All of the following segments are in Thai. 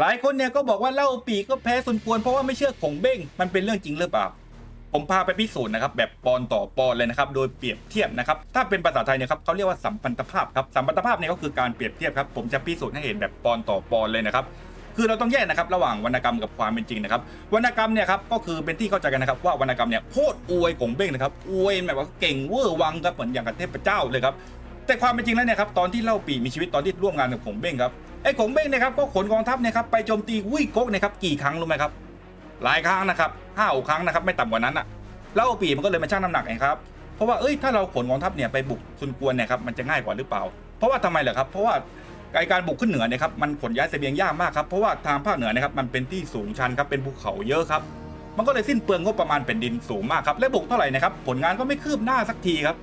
หลายคนเนี่ยก็บอกว่าเล่าปีก็แพ้สุนกวนเพราะว่าไม่เชื่อขงเบ้งมันเป็นเรื่องจริงหรือเปล่า ผมพาไปพิสูจน์นะครับแบบปอนต่อปอนเลยนะครับโดยเปรียบเทียบนะครับถ้าเป็นภาษาไทยเนี่ยครับเขาเรียกว่าสัมพันธภาพครับสัมพันธภาพเนี่ยก็คือการเปรียบเทียบครับผมจะพิสูจน์ให้เห็นแบบปอนต่อปอนเลยนะครับคือเราต้องแยกนะครับระหว่างวรรณกรรมกับความเป็นจริงนะครับวรรณกรรมเนี่ยครับก็คือเป็นที่เข้าใจกันนะครับว่าวรรณกรรมเนี่ยโคตรอวยขงเบ้งนะครับอวยแบบว่าเก่งเวอร์วังครับเหมือนอย่างกับเทพเจ้าเลยครับแต่ความเป็นจริงแล้วเนี่ยครับตอนที่เล่าปีมีชีวิตตอนที่ร่วมงานกับขงเบ้งครับ ไอ้ขงเบ้งเนะครับก็ขนกองทัพเนี่ยครับไปโจมตีวุ้ยก๊กเนะครับกี่ครั้งรู้ไหมครับหลายครั้งนะครับห้าครั้งนะครับไม่ต่ำกว่านั้นอะแล้วปีมันก็เลยมาชั่งน้ำหนักเองครับเพราะว่าเอ้ยถ้าเราขนกองทัพเนี่ยไปบุกซุนกวนเนี่ยครับมันจะง่ายกว่าหรือเปล่า เพราะว่าทำไมเหรอครับเพราะว่าการบุกขึ้นเหนือเนี่ยครับมันขนย้ายเสบียงยากมากครับเพราะว่าทางภาคเหนือนะครับมันเป็นที่สูงชันครับเป็นภูเขาเยอะครับมันก็เลยสิ้นเปลืองงบประมาณแผ่นดินสูงมากครับและบุกเท่าไหร่นะครับผลงานก็ไม่คืบหน้าสักทีครับ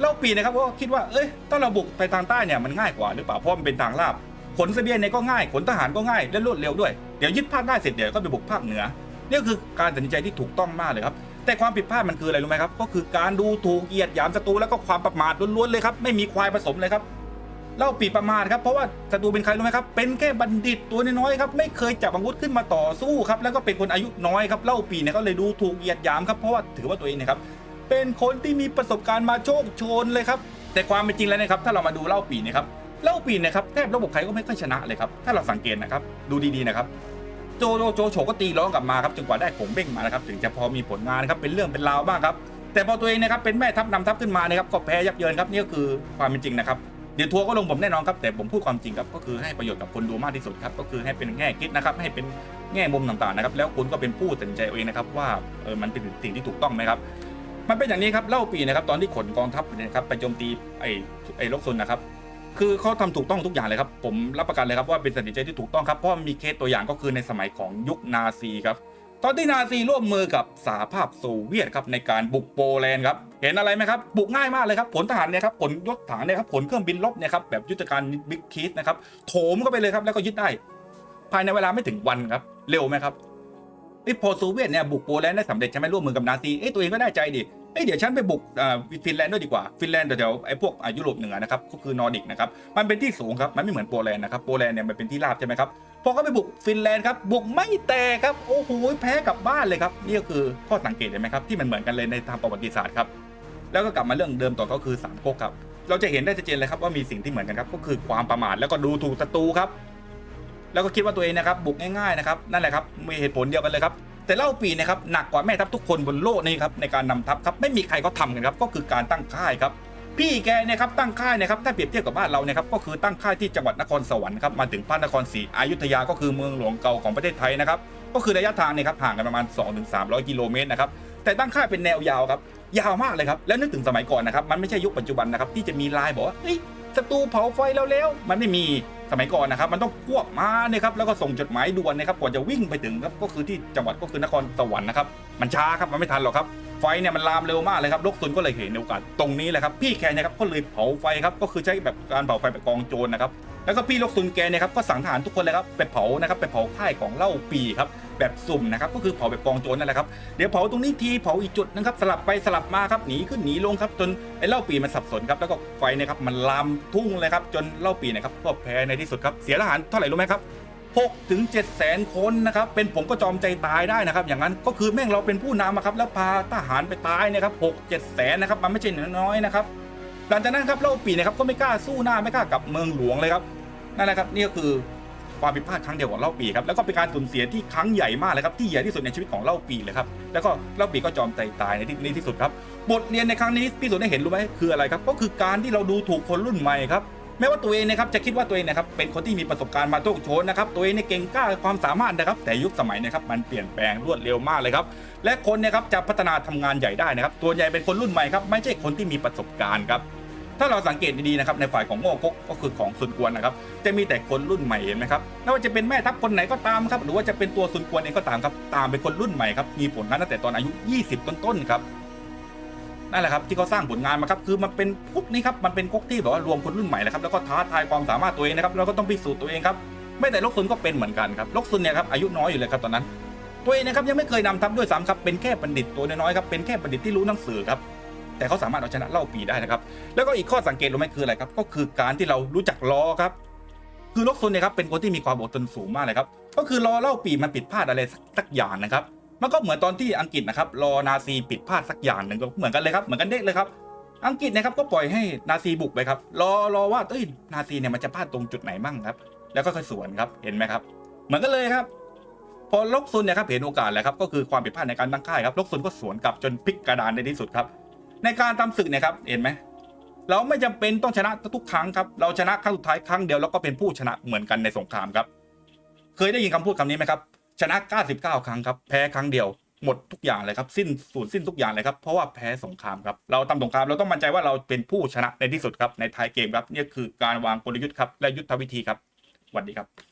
เล่าปีนะครับก็คิดว่าเอ้ยถ้าเราบุกไปทางใต้เนี่ยมันง่ายกว่าหรือเปล่าเพราะมันเป็นทางลาบ ขนเสบียงเนี่ยก็ง่ายขนทหารก็ง่ายและรวดเร็วด้วยเดี๋ยวยึดภาคได้เสร็จเดี๋ยวก็ไปบุกภาคเหนือนี่คือการตัดสินใจที่ถูกต้องมากเลยครับแต่ความผิดพลาดมันคืออะไรรู้ไหมครับ ก็คือการดูถูกเหยียดหยามศัตรูแล้วก็ความประมาทล้วนๆเลยครับ ไม่มีควายผสมเลยครับเล่าปีประมาทครับเพราะว่าศัตรูเป็นใครรู้ไหมครับ เป็นแค่บัณฑิตตัวน้อยๆครับไม่เคยจับอาวุธขึ้นมาต่อสู้ครับแล้วก็เป็นคนอายุน้อยครับเล่าปีเนี่ยก็เลยดูถูกเหยียดหยามครับเพราะว่าถือว่าตัวเองเนะครับเป็นคนที่มีประสบการณ์มาโชคโชนเลยครับแต่ความเป็นจริงแล้วนะครับถ้าเรามาดูเล่าปีนะครับ เล่าปีนนะครับแทบระบบใครก็ไม่ค่อยชนะเลยครับ ถ้าเราสังเกตนะครับ ดูดีๆนะครับ โจโจโจโฉก็ตีร้องกลับมาครับจนกว่าได้ขงเบ้งมานะครับถึงจะพอมีผลงานนะครับเป็นเรื่องเป็นราวบ้างครับ แต่พอตัวเองนะครับเป็นแม่ทัพนำทัพขึ้นมานะครับก็แพ้ยับเยินครับนี่ก็คือความเป็นจริงนะครับเดี๋ยวทัวร์ก็ลงผมแน่นอนครับแต่ผมพูดความจริงครับก็คือให้ประโยชน์กับคนดูมากที่สุดครับก็คือให้เป็นแง่คิดนะครับให้เป็นแง่มุมต่างๆนะครับแล้วคุณก็เป็นผู้ตัดสินใจเองนะครับว่าเออมันเป็นสิ่งที่ถูกต้องไหมครับมันเป็นอย่างนี้ครับเล่าปีนะครับตอนที่ขนกองทัพนะครับไปโจมตีไอ้ไอ้ลกซุนนะครับ คือเขาทำถูกต้องทุกอย่างเลยครับ ผมรับประกันเลยครับว่าเป็นตัดสิใจที่ถูกต้องครับเพราะมีเคสตัวอย่างก็คือในสมัยของยุคนาซีครับตอนที่นาซีร่วมมือกับสหภาพโซเวียตครับในการบุกโปแลนด์ครับเห็นอะไรไหมครับบุกง่ายมากเลยครับผลทหารเนี่ยครับผลยศถังเนี่ยครับผลเครื่องบินลบเนี่ยครับแบบยุทธการบิ๊กคีสนะครับโถมเข้าไปเลยครับแล้วก็ยึดได้ ภายในเวลาไม่ถึงวันครับเร็วไหมครับไอ้พอโซเวียตเนี่ยบุกโปแลนด์ได้สำเร็จใช่ไหมร่วมมือกับนาซีเอ้ตัวเองก็ได้ใจดิ เอ้ยเดี๋ยวฉันไปบุกฟินแลนด์ด้วยดีกว่าฟินแลนด์แถวไอ้พวกยุโรปเหนือนะครับก็คือนอร์ดิกนะครับมันเป็นที่สูงครับมันไม่เหมือนโปแลนด์นะครับโปแลนด์เนี่ยมันเป็นที่ราบใช่ไหมครับพอเขาไปบุกฟินแลนด์ครับบุกไม่แตกครับโอ้โหแพ้กลับบ้านเลยครับนี่ก็คือข้อสังเกตเห็นไหมครับที่มันเหมือนกันเลยในทางประวัติศาสตร์ครับแล้วก็กลับมาเรื่องเดิมต่อก็คือสามก๊กครับเราจะเห็นได้ชัดเจนเลยครับว่ามีสิ่งที่เหมือนกันครับก็คือความประมาทแล้วก็ดูถูกศัตรูครับแล้วก็คิดว่าตัวเองนะครับบุกง่ายๆนะครับนั่นแหละครับมีเหตุผลเดียวกันเลยครับ แต่เล่าปีนะครับหนักกว่าแม่ทัพทุกคนบนโลกนี้ครับในการนำทัพครับไม่มีใครเขาทำกันครับก็คือการตั้งค่ายครับพี่แกเนี่ยครับตั้งค่ายนะครับถ้าเปรียบเทียบกับบ้านเราเนี่ยครับก็คือตั้งค่ายที่จังหวัดนครสวรรค์ครับมาถึงพระนครศรีอยุธยาก็คือเมืองหลวงเก่าของประเทศไทยนะครับก็คือระยะทางเนี่ยครับห่างกันประมาณ 2-300 กิโลเมตรนะครับแต่ตั้งค่ายเป็นแนวยาวครับยาวมากเลยครับแล้วนึกถึงสมัยก่อนนะครับมันไม่ใช่ยุคปัจจุบันนะครับที่จะมีลน์บอกว่าเฮ้ยศัตรูเผาไฟแล้วแล้วมันไม่มี สมัยก่อนนะครับมันต้องควบมาเนี่ยครับแล้วก็ส่งจดหมายด่วนนะครับกว่าจะวิ่งไปถึงครับก็คือที่จังหวัดก็คือนครสวรรค์นะครับมันช้าครับมันไม่ทันหรอกครับไฟเนี่ยมันลามเร็วมากเลยครับลกซุนก็เลยเห็นโอกาสตรงนี้แหละครับพี่แกเนี่ยครับก็เลยเผาไฟครับก็คือใช้แบบการเผาไฟแบบกองโจรนะครับแล้วก็พี่ลกซุนแกเนี่ยครับก็สั่งทหารทุกคนเลยครับไปเผานะครับไปเผาค่ายของเล่าปีครับ แบบสุ่มนะครับก็คือเผาแบบกองโจรนั่นแหละครับเดี๋ยวเผาตรงนี้ทีเผาอีกจุดนะครับสลับไปสลับมาครับหนีขึ้นหนีลงครับจนไอ้เล่าปีมันสับสนครับแล้วก็ไฟนี่ยครับมันลามทุ่งเลยครับจนเล่าปีนะครับก็แพ้ในที่สุดครับเสียทหารเท่าไหร่รู้ไหมครับ6ถึง7แสนคนนะครับ เป็นผมก็จอมใจตายได้นะครับ อย่างนั้นก็คือแม่งเราเป็นผู้นำครับ แล้วพาทหารไปตายนะครับ6 7แสนนะครับ มันไม่ใช่น้อยๆนะครับ หลังจากนั้นครับเล่าปีนะครับก็ไม่กล้าสู้หน้าไม่กล้ากลับเมืองหลวงเลยครับ นั่นแหละครับนี่ก็คือ ความผิดพลาดครั้งเดียวของเล่าปีครับแล้วก็เป็นการสูญเสียที่ครั้งใหญ่มากเลยครับที่ใหญ่ที่สุดในชีวิตของเล่าปีเลยครับแล้วก็เล่าปีก็จอมใจตายในที่ในที่สุดครับบทเรียนในครั้งนี้พี่สุดได้เห็นรู้ไหมคืออะไรครับก็คือการที่เราดูถูกคนรุ่นใหม่ครับแม้ว่าตัวเองนะครับจะคิดว่าตัวเองนะครับเป็นคนที่มีประสบการณ์มาโชคโชนนะครับตัวเองเนี่ยเก่งกล้าความสามารถนะครับ แต่ยุคสมัยนะครับมันเปลี่ยนแปลงรวดเร็วมากเลยครับและคนนี่ยครับจะพัฒนาทำงานใหญ่ได้นะครับตัวใหญ่เป็นคนรุ่นใหม่ครับไม่ใช่คนที่มีประสบการณ์ครับ ถ้าเราสังเกตดีๆนะครับ ในฝ่ายของโง่กกก็คือของซุนกวนนะครับ จะมีแต่คนรุ่นใหม่เห็นไหมครับไม่ว่าจะเป็นแม่ทัพคนไหนก็ตามครับ หรือว่าจะเป็นตัวซุนกวนเองก็ตามครับ ตามเป็นคนรุ่นใหม่ครับ มีผลงานตั้งแต่ตอนอายุ 20 ต้นๆครับนั่นแหละครับที่เขาสร้างผลงานมาครับคือมันเป็นก๊กนี้ครับมันเป็นก๊กที่แบบว่ารวมคนรุ่นใหม่นะครับแล้วก็ท้าทายความสามารถตัวเองนะครับแล้วก็ต้องพิสูจน์ตัวเองครับไม่แต่ลกซุนก็เป็นเหมือนกันครับลกซุนเนี่ยครับอายุน้อยอยู่เลยครับตอนนั้น ตัวเองนะครับยังไม่เคยนำทัพด้วยซ้ำครับเป็นแค่บัณฑิตตัวน้อยๆครับเป็นแค่บัณฑิตที่รู้หนังสือครับ แต่เขาสามารถเอาชนะเล่าปีได้นะครับ แล้วก็อีกข้อสังเกตรู้ไหมคืออะไรครับ ก็คือการที่เรารู้จักล้อครับ คือลกซุนเนี่ยครับเป็นคนที่มีความอดทนสูงมากเลยครับ ก็คือรอเล่าปีมันผิดพลาดอะไรสักอย่างนะครับมันก็เหมือนตอนที่อังกฤษนะครับรอนาซีผิดพลาดสักอย่างหนึ่งก็เหมือนกันเลยครับเหมือนกันเด็กเลยครับอังกฤษนะครับก็ปล่อยให้นาซีบุกไปครับรอรอว่าเอ้ยนาซีเนี่ยมันจะพลาดตรงจุดไหนมั่งครับ แล้วก็ค่อยสวนครับเห็นไหมครับ เหมือนกันเลยครับ พอลกซุนเนี่ยครับเห็นโอกาสแล้วครับก็คือความผิดพลาดในการตั้งค่ายครับลกซุนก็สวนกลับจนพลิกกระดานในที่สุดครับ ในการทำศึกเนี่ยครับเห็นไหมเราไม่จำเป็นต้องชนะทุกครั้งครับ เราชนะครั้งสุดท้ายครั้งเดียวแล้วก็เป็นผู้ชนะเหมือนกันในสงครามครับ เคยได้ยินคำพูดคำนี้ไหมครับ ชนะ 99 ครั้งครับ แพ้ครั้งเดียว หมดทุกอย่างเลยครับ สิ้นสูญสิ้นทุกอย่างเลยครับ เพราะว่าแพ้สงครามครับ เราทำสงครามเราต้องมั่นใจว่าเราเป็นผู้ชนะในที่สุดครับ ในท้ายเกมครับ นี่คือการวางกลยุทธ์ครับ และยุทธวิธีครับสวัสดีครับ